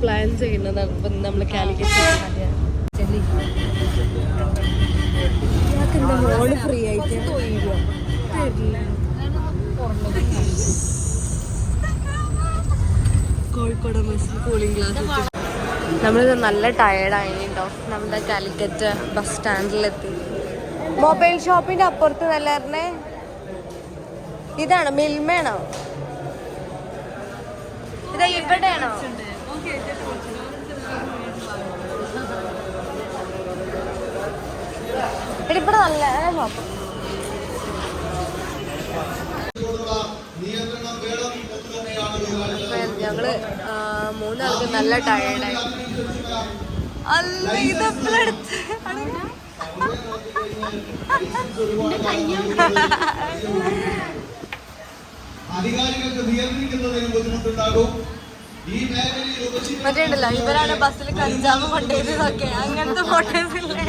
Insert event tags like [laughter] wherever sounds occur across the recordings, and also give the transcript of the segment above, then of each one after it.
Plan ചെയ്യുന്നത് നമ്മൾ കാലിക്കറ്റ് മോൾ free ആയിട്ട്. കോഴിക്കോട് കൂളിംഗ് ഗ്ലാസ് നമ്മളിത് നല്ല ടയേർഡായിട്ടോ നമ്മുടെ കാലിക്കറ്റ് ബസ് സ്റ്റാൻഡിലെത്തി മൊബൈൽ ഷോപ്പിന്റെ അപ്പുറത്ത് നല്ലായിരുന്നേ ഇതാണ്? മിൽമയാണോ? ഇതാ ഇവിടെയാണോ? ഇവിടെ നല്ല ഷോപ്പ് ഞങ്ങൾ മൂന്നാൾക്ക് നല്ല ടയർഡായി അല്ല ഇതെപ്പോഴെടുത്ത് അധികാരികൾക്ക് നിയന്ത്രിക്കുന്നതിന് ബുദ്ധിമുട്ടുണ്ടാകും. മറ്റേ ഉണ്ടല്ലോ ഇവരാണ് ബസ്സിൽ കഞ്ചാവ് കൊണ്ടുവരുന്നതൊക്കെ അങ്ങനത്തെ ഫോട്ടോസ് ഇല്ലേ?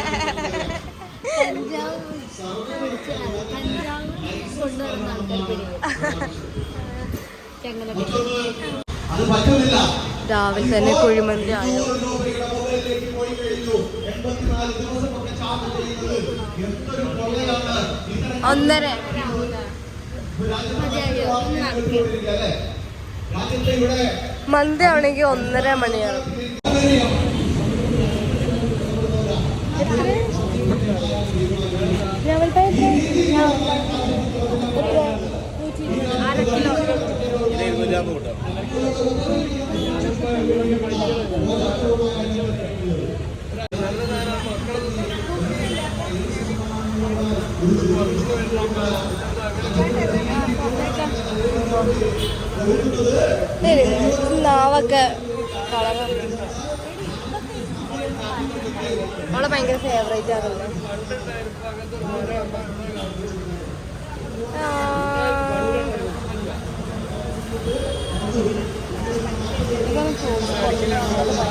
രാവിലെ തന്നെ കുഴിമന്തി ആയോ? ഒന്നര. രാജ്യത്തെ ഇവിടെ മന്തി ആവണമെങ്കിൽ ഒന്നര മണിയാണ്. നാവൊക്കെ അവളെ ഭയങ്കര ഫേവറേറ്റ് ആണല്ലോ.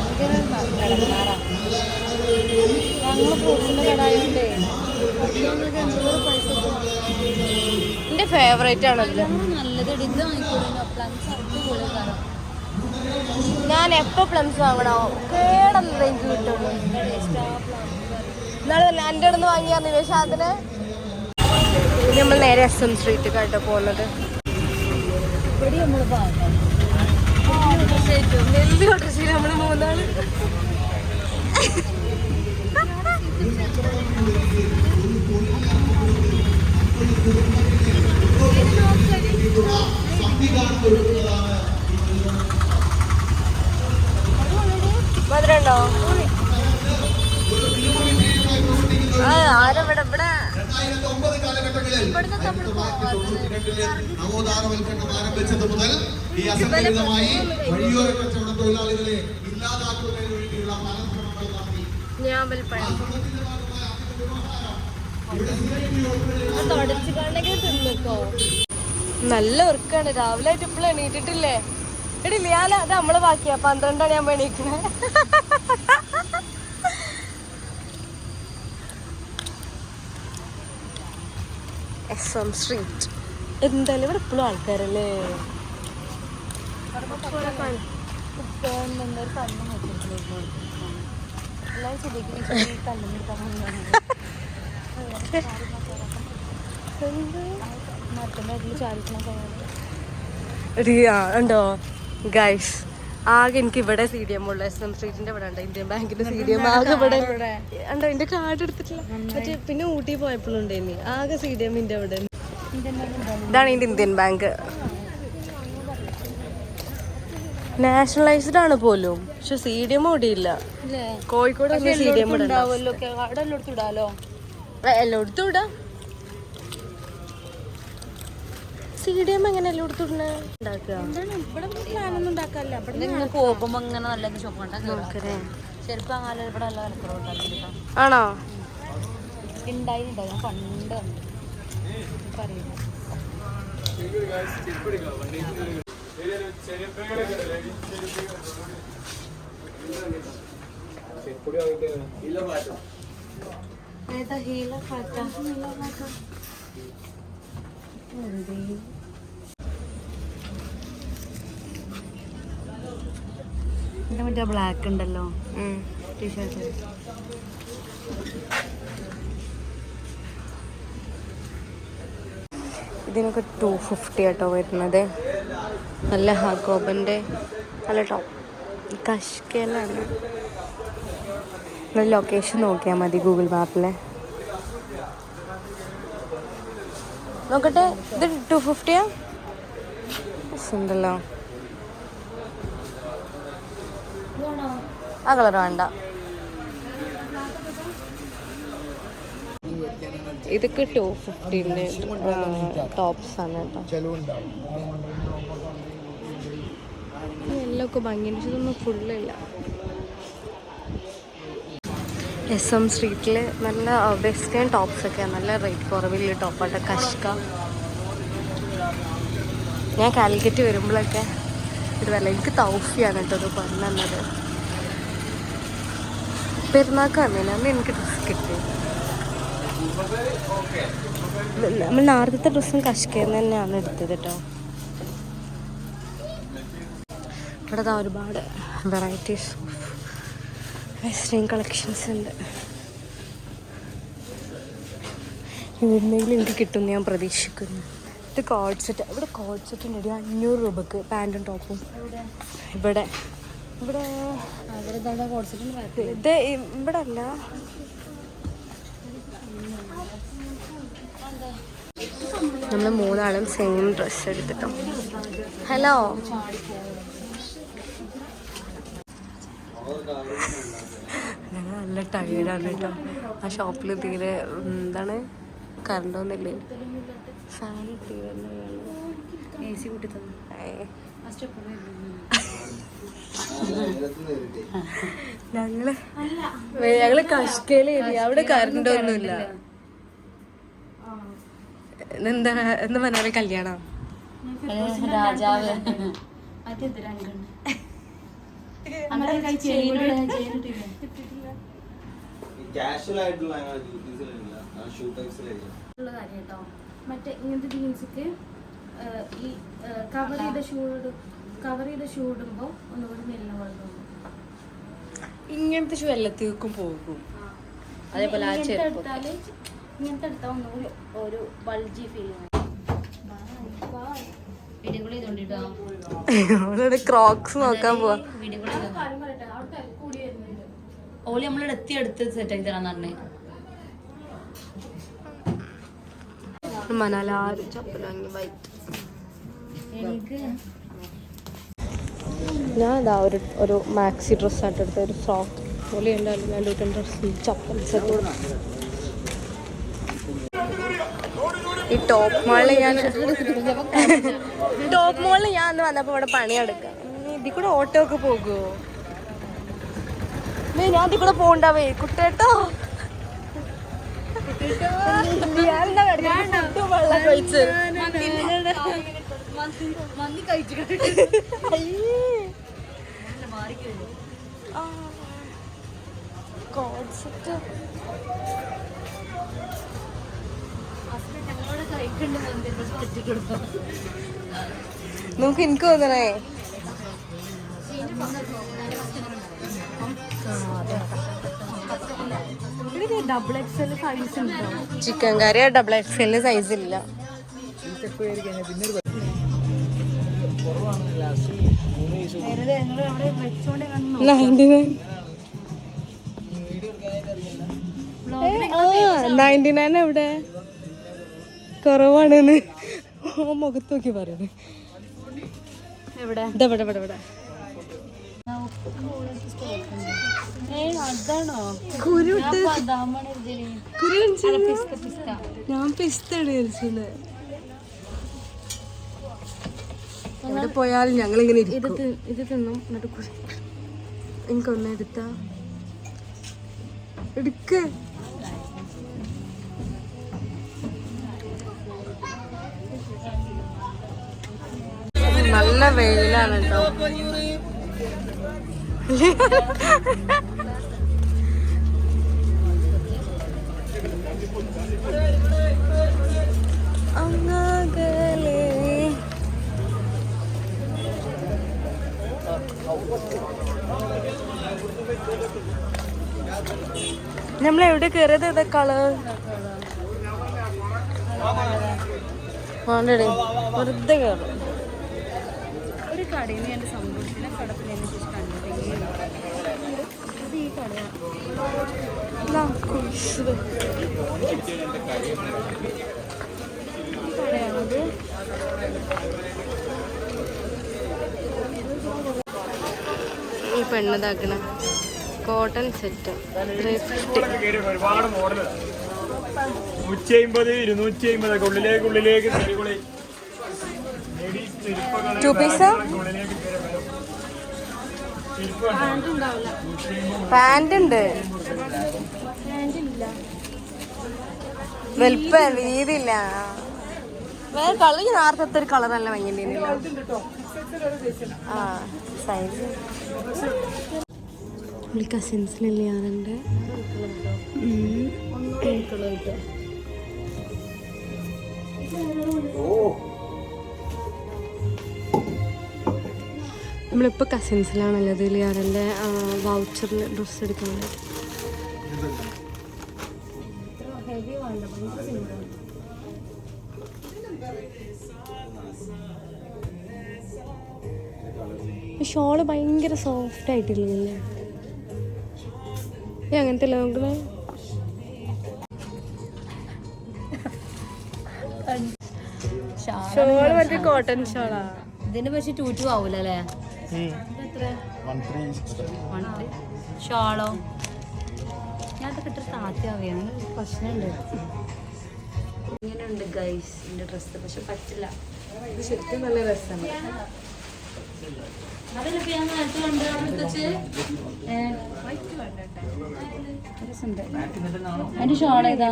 ഭയങ്കര ഫേവറേറ്റ് ആണല്ലോ നല്ലത് ഇത് ഫേവറേറ്റ് ആണ് അടിപൊളിയാണ് ഞാൻ എപ്പോ പ്ലംസ് വാങ്ങണോ? കേടന്നത് എനിക്ക് കിട്ടുള്ളൂ എന്നാലും എന്റെ അടുത്ത് നിവേശ അതിന് നമ്മൾ നേരെ എസ് എം സ്ട്രീറ്റ് കേട്ടോ പോകുന്നത് നമ്മൾ മൂന്നാൾ. നവോത്ഥാനവൽക്കരണം ആരംഭിച്ചത് മുതൽ ഈ അസംഘടിതമായി വഴിയോര കച്ചവട തൊഴിലാളികളെ ഇല്ലാതാക്കുന്നതിന് വേണ്ടിയുള്ള പല ശ്രമങ്ങൾ നടത്തി നല്ല ഉറക്കാണ്. രാവിലെ ആയിട്ട് ഇപ്പോൾ എണീറ്റിട്ടില്ലേ? എടി ലിയാല അത് നമ്മൾ ബാക്കിയാ. പന്ത്രണ്ടാണ് ഞാൻ എണീക്കണേ. S M street. എന്തായാലും ഇവിടെ ഇപ്പോഴും ആൾക്കാരല്ലേ? ഉണ്ടോ? ഗൈസ് ആകെ എനിക്ക് ഇവിടെ സി ഡി എം ഉള്ളു എസ് എം സ്ട്രീറ്റിന്റെ ഇവിടെ ഉണ്ട്. ഇന്ത്യൻ ബാങ്കിന്റെ സി ഡി എം ആകെ ഇവിടെ ഉണ്ടോ? എന്റെ കാർഡ് എടുത്തിട്ടില്ല. മറ്റേ പിന്നെ ഊട്ടി പോയപ്പോഴുണ്ട് ഇനി ആകെ സി ഡി എമ്മിന്റെ അവിടെ ഇതാണ് ഇതിന്റെ ഇന്ത്യൻ ബാങ്ക്. നാഷണലൈസ്ഡ് ആണ് പോലും. പക്ഷെ സി ഡി എം ഇവിടെ ഇല്ല? ഇല്ലേ കോഴിക്കോട് സി ഡി എം എല്ലായിടത്തും ഇടാം. സി ഡി എം എങ്ങനെ എല്ലായിടത്തും ഉണ്ടാക്കുക ആണോ? ഞാൻ പണ്ട് മറ്റേ ബ്ലാക്ക് ഉണ്ടല്ലോ. ടീഷർട്ട് ഇതിനൊക്കെ ടു ഫിഫ്റ്റി ആട്ടോ വരുന്നത്. നല്ല ഹാഗോബന്റെ നല്ല ടോപ്പ് നല്ല ലൊക്കേഷൻ നോക്കിയാൽ മതി ഗൂഗിൾ മാപ്പിൽ നോക്കട്ടെ ഇത് ടു ഫിഫ്റ്റിയാ ഉണ്ടല്ലോ ആ കളർ വേണ്ട. ഇതൊക്കെ ടു ഫിഫ്റ്റീന്റെ ടോപ്സ് ആണ് കേട്ടോ. എല്ലാം ഒക്കെ ഭംഗിയുണ്ട് ഇതൊന്നും ഫുള്ളില്ല എസ് എം സ്ട്രീറ്റിൽ നല്ല വെസ്റ്റേൺ ടോപ്സ് ഒക്കെ നല്ല റേറ്റ് കുറവില്ല ടോപ്പായിട്ട് കഷ്ക. ഞാൻ കാലിക്കറ്റ് വരുമ്പോഴൊക്കെ ഇത് വല്ല എനിക്ക് തൗഫിയാണ് കേട്ടോ ഇത് പറഞ്ഞു തന്നത് എനിക്ക് ഡ്രസ്സ് കിട്ടി നമ്മൾ നേരത്തെ ഡ്രസ്സും കഷ്കയിൽ തന്നെയാണ് എടുത്തത് കേട്ടോ ഇവിടെ താ ഒരുപാട് വെറൈറ്റീസ് ഓഫ് വെസ്റ്റേൺ കളക്ഷൻസ് ഉണ്ട്. ഇവിടുന്നെങ്കിലും എനിക്ക് കിട്ടും ഞാൻ പ്രതീക്ഷിക്കുന്നു. ഇത് കോഡ് സെറ്റ് ഇവിടെ കോഡ് സെറ്റ് ഉണ്ട്. ഒരു അഞ്ഞൂറ് രൂപക്ക് പാന്റും ടോപ്പും ഇവിടെ. ഇവിടെ ഇത് ഇവിടെ അല്ല നമ്മൾ മൂന്നാളും സെയിം ഡ്രസ്സ് എടുത്തിട്ടോ. ഹലോ ഞങ്ങൾ നല്ല ടയേർഡാണ് കേട്ടോ. ആ ഷോപ്പിൽ തീരെ എന്താണ്? കറണ്ട് ഒന്നുമില്ലേ? ഫാൻ തീരെ എ സി കൂട്ടി തന്നു. ആ സ്റ്റെപ്പ് ഞങ്ങൾ ഞങ്ങൾ കഷ്കയിൽ അവിടെ കറണ്ട് ഒന്നുമില്ല. എന്താ എന്താ കല്യാണം. രാജാവ്. മറ്റേ ഇങ്ങനത്തെ ജീൻസിക്ക് ഈ കവർ ചെയ്ത ഷൂ കവർ ചെയ്ത ഷൂ ഇടുമ്പോ ഒന്നുകൂടി മെല്ലിന പോലെ ഇങ്ങനത്തെ ഷൂ എല്ലാത്തേക്കും പോകും. അതേപോലെ ആ ചെരുപ്പ് ഇങ്ങനത്തെ എടുത്താൽ ഒന്നുകൂടി ഒരു ബൾജി ഫീൽ ക്രോക്സ് നോക്കാൻ പോവാ. വീഡിയോ കോൾ ചെയ്തോ കാര്യം അവിടെ കൂടി വരുന്നുണ്ട് ഓളി നമ്മളിവിടെ എത്തി അടുത്ത് സെറ്റ് ആക്കി തരാന്ന് പറഞ്ഞേ. മനാല ആരും ചപ്പലാങ്ങി വൈറ്റ് എനിക്ക് ഞാൻ ഇതാ ഒരു ഒരു മാക്സി ഡ്രസ്സായിട്ട് എടുത്ത ഒരു ഫ്രോക്ക് പോലെ ഉണ്ടായിരുന്നു ഞാൻ ഡ്രസ്സ് ഡ്രസ് ചപ്പൽസ് ഈ ടോപ്പ് മോളിൽ ഞാൻ ടോപ്പ് മോളിൽ ഞാൻ അന്ന് വന്നപ്പോൾ ഇവിടെ പണിയെടുക്കാം. ഇതിൽ കൂടെ ഓട്ടോ ഒക്കെ പോകുമോ ഞാൻ ഇതിൽ കൂടെ പോകണ്ടാവേ കുട്ടേട്ടോ ഞാനെന്താ നമുക്ക് എനിക്ക് തോന്നണേ. Chicken curry double X L size ഇല്ല. നയന്റി നയൻ നയന്റി നയൻ എവിടെ? കുറവാണെന്ന്. ഓ മുഖത്ത് നോക്കി പറയുന്നു എവിടെ? ഇതെവിടെ ഇവിടെ ഇവിടെ അതാണോ? കുരുട്ട് ബദാമാണ് ഇതിൽ കുരു കാണിച്ചു. പിസ്ത പിസ്ത. ഞാൻ പിസ്താണ് വിളിച്ചത് എവിടെ പോയാലും ഞങ്ങൾ ഇങ്ങനെ ഇത് തിന്നും എന്നിട്ട് എനിക്കൊന്ന് എടുത്താ. എടുക്ക്. നല്ല വെയിലാണ് കേട്ടോ നമ്മൾ എവിടെ കയറിയത് ഇതാ കളർ വേണ്ടടേ വെറുതെ കയറും കടയിൽ നിന്ന് എന്റെ സന്തോഷത്തിനെ കണ്ടിട്ടെങ്കിലും ഇത് ഈ കടയാണത് ഈ പെണ്ണതാക്കണ കോട്ടൺ സെറ്റ് ഒരുപാട് മോഡൽ നൂറ്റി അമ്പത് ഇരുന്നൂറ്റി അമ്പതൊക്കെ ഉള്ളിലേക്ക് ഉള്ളിലേക്ക് ചെരുപ്പുകൾ പീസ്? പാന്റ് ഉണ്ട് വലുപ്പ വീതിയില്ല. വേറെ കളർ നേരത്തെ ഒരു കളർ അല്ല ആ സൈസ് കസിൻസിനല്ലേ ആറുണ്ട് നമ്മളിപ്പോൾ കസിൻസിലാണല്ലോ ഇതിൽ അതിന്റെ വൗച്ചറിൽ ഡ്രസ്സ് എടുക്കുന്നത്. ഷോൾ ഭയങ്കര സോഫ്റ്റ് ആയിട്ടില്ലേ? ഏ അങ്ങനത്തെ അല്ലേ നോക്കണേ ഷോൾ മറ്റേ കോട്ടൺ ഷോളാ. ഇതിന് പക്ഷെ ടൂറ്റു ആവൂലേ. ഷാളോ? ഞാൻ അതൊക്കെ ഇട്ട് താത്തിയാവുകയാണ് പ്രശ്നമുണ്ട്. ഇങ്ങനെയുണ്ട് ഗൈസ് എന്റെ ഡ്രസ്സ് പക്ഷെ പറ്റില്ല. ഇത് ശരിക്കും നല്ല രസമാണ്. അതിന്റെ ഷോൾ ഏതാ?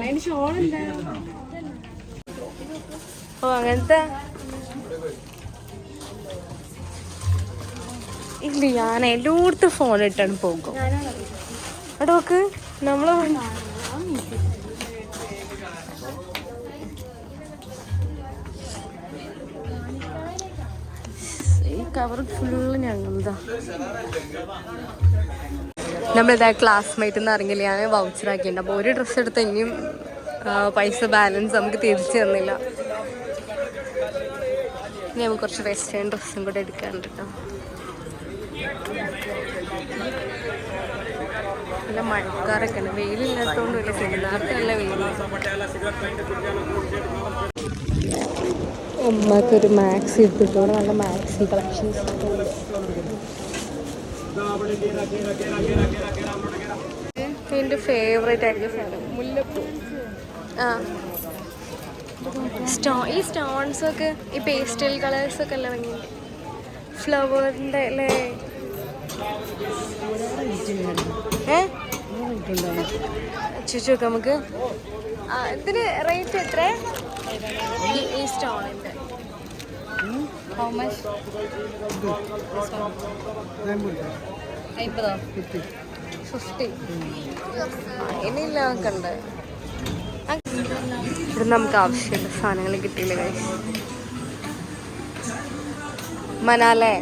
ഓ അങ്ങനത്തെ ഇല്ല ഞാൻ എല്ലായിടത്തും ഫോൺ ഇട്ടാണ് പോകും അവിടെ നോക്ക്. നമ്മൾ ഈ കവർ നമ്മളിതാ ക്ലാസ്മേറ്റ് എന്ന് അറിഞ്ഞില്ല ഞാൻ വൗച്ചർ ആക്കിയിട്ടുണ്ട്. അപ്പോൾ ഒരു ഡ്രസ് എടുത്ത് ഇനിയും പൈസ ബാലൻസ് നമുക്ക് തിരിച്ചു തന്നില്ല. ഇനി നമുക്ക് കുറച്ച് വെസ്റ്റേൺ ഡ്രസ്സും കൂടെ എടുക്കാനുണ്ട് കേട്ടോ നല്ല മഴക്കാറൊക്കെ ഉണ്ട്. വെയിലില്ലാത്തതുകൊണ്ട് വലിയ സിനിമാർക്ക് നല്ല വെയിൽ ഉമ്മക്കൊരു മാക്സി ഇവിടെ നല്ല മാക്സി കളക്ഷൻസ് എന്റെ ഫേവറേറ്റ് ആയിട്ടുള്ള സാധനം. മുല്ലപ്പൂ. ആ. സ്റ്റോ ഈ സ്റ്റോൺസ് ഒക്കെ ഈ പേസ്റ്റൽ കളേഴ്സ് ഒക്കെ അല്ല ഭംഗി ഫ്ലവറിന്റെ അല്ലേ? ഏ? നമുക്ക്. ഇതിന് റേറ്റ് എത്ര ഈ സ്റ്റോണിന്റെ ഹൗ മച്ച് അമ്പതോ ഫിഫ്റ്റി. ഇനിയില്ല കണ്ട് ഇവിടെ നമുക്ക് ആവശ്യമുള്ള സാധനങ്ങൾ കിട്ടിയില്ല മനാലെ.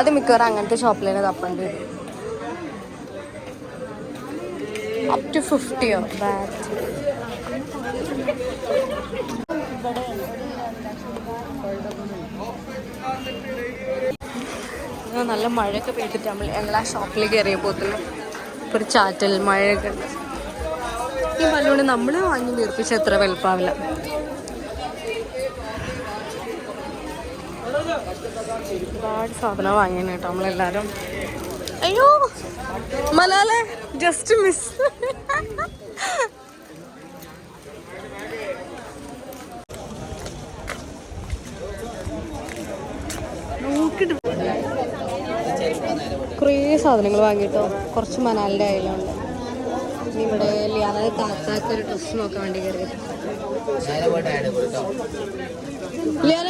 അത് മിക്കവാറും അങ്ങനത്തെ തന്നെ തപ്പേണ്ടി വരും. അപ് ടു ഫിഫ്റ്റിയോ ബാറ്റ് നല്ല മഴയൊക്കെ പെയ്തിട്ട് നമ്മൾ എല്ലാ ഷോപ്പിൽ കയറിയപ്പോൾ ഒരു ചാറ്റൽ മഴയൊക്കെ ഉണ്ട്. ഈ ബലൂണ് നമ്മൾ വാങ്ങി തീർപ്പിച്ച എത്ര വലുപ്പാവില്ല. ഒരുപാട് സാധനം വാങ്ങിയാണ് കേട്ടോ നമ്മളെല്ലാരും. അയ്യോ മലാലെ ജസ്റ്റ് മിസ് കുറേ സാധനങ്ങൾ വാങ്ങിയിട്ടോ. കുറച്ച് മനാലിന്റെ ആയാലുണ്ട്. ഇനി ഇവിടെ ലിയാന താത്താക്ക് ഡ്രസ്സ് നോക്കാൻ വേണ്ടി കയറി ലിയാന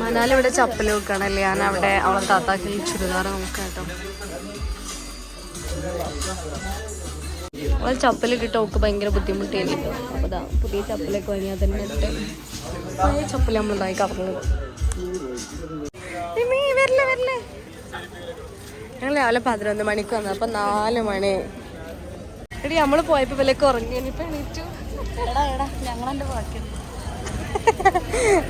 ഞങ്ങൾ ഇവിടെ ചപ്പൽ ചപ്പൽ വെക്കണല്ലേ ഞാൻ അവിടെ അവളെ താത്താക്കി ചുരിദാർ നോക്കാട്ടോ കേട്ടോ. ചപ്പൽ കിട്ടും ഒക്കെ ഭയങ്കര ബുദ്ധിമുട്ടായിരുന്നു അപ്പോൾ അതാ പുതിയ ചപ്പലൊക്കെ വാങ്ങിയാൽ തന്നെ ഇട്ട് പഴയ ചപ്പൽ നമ്മൾ ഇതായി വരില്ലേ. ഞങ്ങൾ രാവിലെ പതിനൊന്ന് മണിക്ക് വന്നു. അപ്പൊ നാല് മണി. എടി നമ്മൾ പോയപ്പോ വിലക്ക് ഉറങ്ങി. ഇനിയിപ്പൊ എണീറ്റു. എടാ എടാ ഞങ്ങളെന്റെ ബാക്കി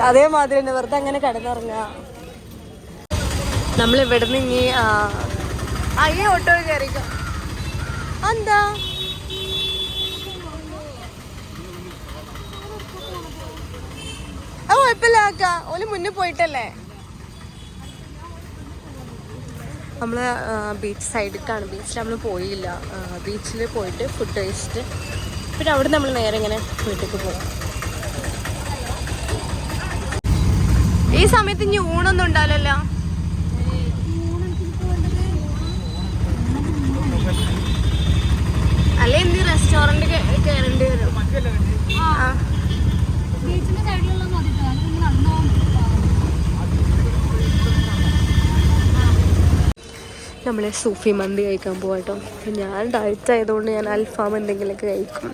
അതേമാതിരി തന്നെ വെറുതെ അങ്ങനെ കിടന്നുറങ്ങ. നമ്മൾ ഇവിടുന്ന് ഇനി ആ ആ, ഓട്ടോ കയറിക്കോ. എന്താ അത് കുഴപ്പമില്ല ആക്ക. ഓൽ മുന്നേ പോയിട്ടല്ലേ? നമ്മൾ ബീച്ച് സൈഡിലേക്കാണ് ബീച്ചിൽ നമ്മൾ പോയില്ല. ബീച്ചിൽ പോയിട്ട് ഫുഡ് കഴിച്ചിട്ട് പിന്നെ അവിടെ നമ്മൾ നേരെ ഇങ്ങനെ വീട്ടിലേക്ക് പോകും ഈ സമയത്ത് ഇനി ഊണൊന്നും ഉണ്ടാവില്ലല്ലോ? അല്ലെ എന്ത് റെസ്റ്റോറന്റ് കയറേണ്ടി വരും. ആ. ബീച്ചിന്റെ സൈഡിലുള്ള മതി നടന്നോ നമ്മൾ സൂഫി മന്തി കഴിക്കാൻ പോവാം കേട്ടോ. അപ്പം ഞാൻ ഡയറ്റ് ആയതുകൊണ്ട് ഞാൻ അൽഫാം എന്തെങ്കിലുമൊക്കെ കഴിക്കും.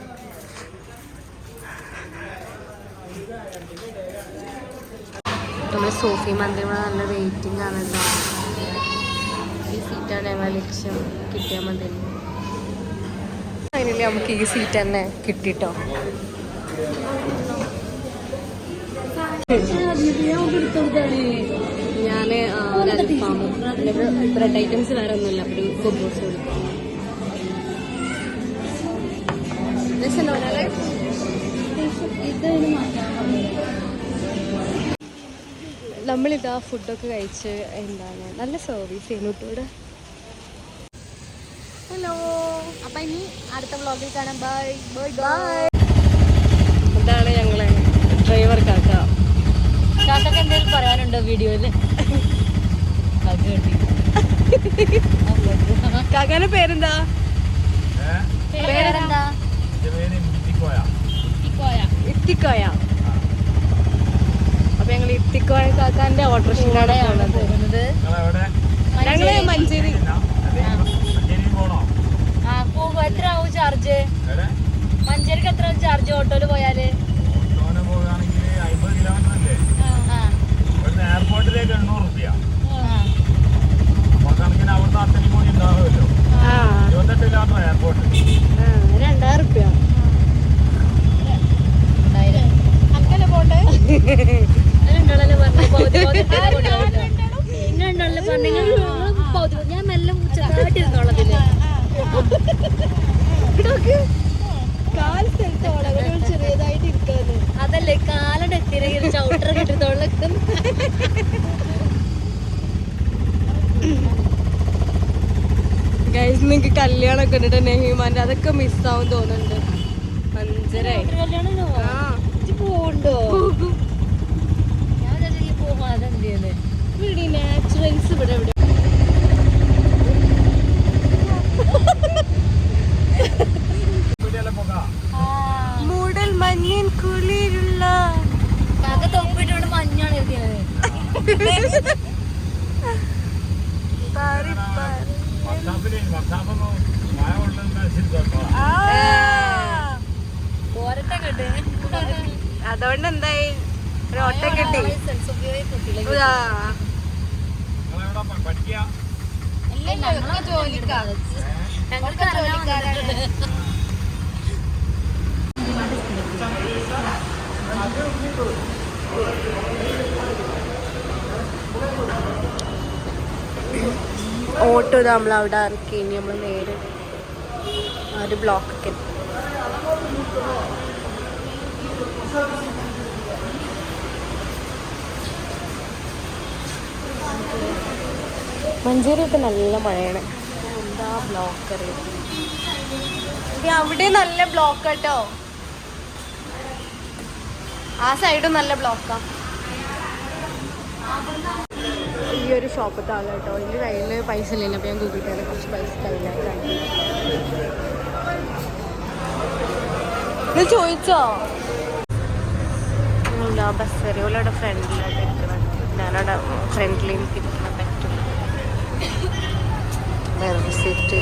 നമ്മൾ സൂഫി മന്തി നല്ല വെയിറ്റിംഗ് ആണല്ലോ. ഈ സീറ്റാണ് ഞങ്ങൾ ലക്ഷ്യം കിട്ടിയാൽ മതി. അതിനല്ലേ നമുക്ക് ഈ സീറ്റ് തന്നെ കിട്ടിട്ടോ. ഞാൻ അൽഫാമും ബ്രെഡ് ഐറ്റംസ് വേറെ ഒന്നുമില്ല. ഒരു കുബൂസ് കൊടുക്കും നമ്മളിതാ ഫുഡൊക്കെ കഴിച്ച് എന്താണ് നല്ല സർവീസ് ചെയ്യുന്നു ഇവിടെ. ഹലോ അപ്പൊ ഇനി അടുത്ത വ്ളോഗിൽ കാണാം. ബൈ ബൈ ബൈ ഇതാണ് ഞങ്ങളെ ഡ്രൈവർ കാക്ക കാക്കൊക്കെ എന്തെങ്കിലും പറയാനുണ്ടോ വീഡിയോയിൽ? കാക്കാന്റെ പേരെന്താ? പേരെന്താ? ഇത്തിക്കോയ. അപ്പൊ ഞങ്ങൾ ഇത്തിക്കോയ കാക്കാന്റെ ഓട്ടോറിക്ഷയിലാണ് പോകുന്നത്. പോകുന്നത്. ഞങ്ങൾ മഞ്ചേരി. പോണോ? ആ പോകുമ്പോ എത്ര ആവും ചാർജ് മഞ്ചേരിക്ക് എത്ര ചാർജ് ഓട്ടോയിൽ പോയാൽ ഓട്ടോന് പോകുകയാണെങ്കിൽ അമ്പത് കിലോമീറ്റർ അല്ലേ ആ ഇവിടുന്ന് എയർപോർട്ടിലേക്ക് എണ്ണൂറ് റുപ്യ. കണക്കിന് അവിടുന്ന് അത്തനി കൂടി ഉണ്ടാവുമല്ലോ. ഇരുപത്തെട്ട് കിലോമീറ്റർ എയർപോർട്ട് രണ്ടായിരം റുപ്യ. അങ്ങനെ [laughs] പൗതി ഞാൻ മെല്ലെ ചെറുതായിട്ടിരുന്നോളതിൽ കാൽ സ്ഥലത്ത് ഓളകൾ ചെറിയതായിട്ട് ഇരിക്കാന്ന് അതല്ലേ കാലം എത്തിയില്ലെങ്കിൽ ചവിട്ടർ കിട്ടിത്തോളൊക്കെ ഗൈസ് നിങ്ങക്ക് കല്യാണമൊക്കെ ഉണ്ട് നെഹിമാന്റെ അതൊക്കെ മിസ്സാവും തോന്നുന്നുണ്ട്. അഞ്ചരായി ഇവിടെ നാച്ചുറൽസ് ഇവിടെ ഇവിടെ. വീട്ടിലെ പോകാം മൂടൽ മഞ്ഞൻ കുളിരുള്ള. മഞ്ഞാണ് എഴുതിയത് [laughs] അതുകൊണ്ട് എന്തായി ഒരു ഓട്ടം കിട്ടി. ഞങ്ങൾക്ക് ജോലിക്കാരാണ് ഓട്ടോ നമ്മൾ അവിടെ ഇറക്കി. ഇനി നമ്മൾ നേരെ ആ ഒരു ബ്ലോക്കൊക്കെ മഞ്ചേരിയൊക്കെ നല്ല മഴയാണ്. എന്താ ബ്ലോക്ക് അറിയാം? അവിടെ നല്ല ബ്ലോക്ക് കേട്ടോ ആ സൈഡും നല്ല ബ്ലോക്കാ. ഈ ഒരു ഷോപ്പത്തെ ആളാണ് കേട്ടോ. എന്റെ കയ്യിൽ പൈസ ഇല്ല അപ്പോൾ ഞാൻ ഗൂഗിൾ പേയിൽ കുറച്ച് പൈസ കയ്യിലായിട്ടാണ് ഇത് ചോദിച്ചോ? എന്താ ബസ് വരെയുള്ള ഫ്രണ്ടിലായിട്ട് ഇരിക്കണം ഞാനവിടെ ഫ്രണ്ടിൽ എനിക്ക് ഇരിക്കാൻ പറ്റും വേറെ സീറ്റ്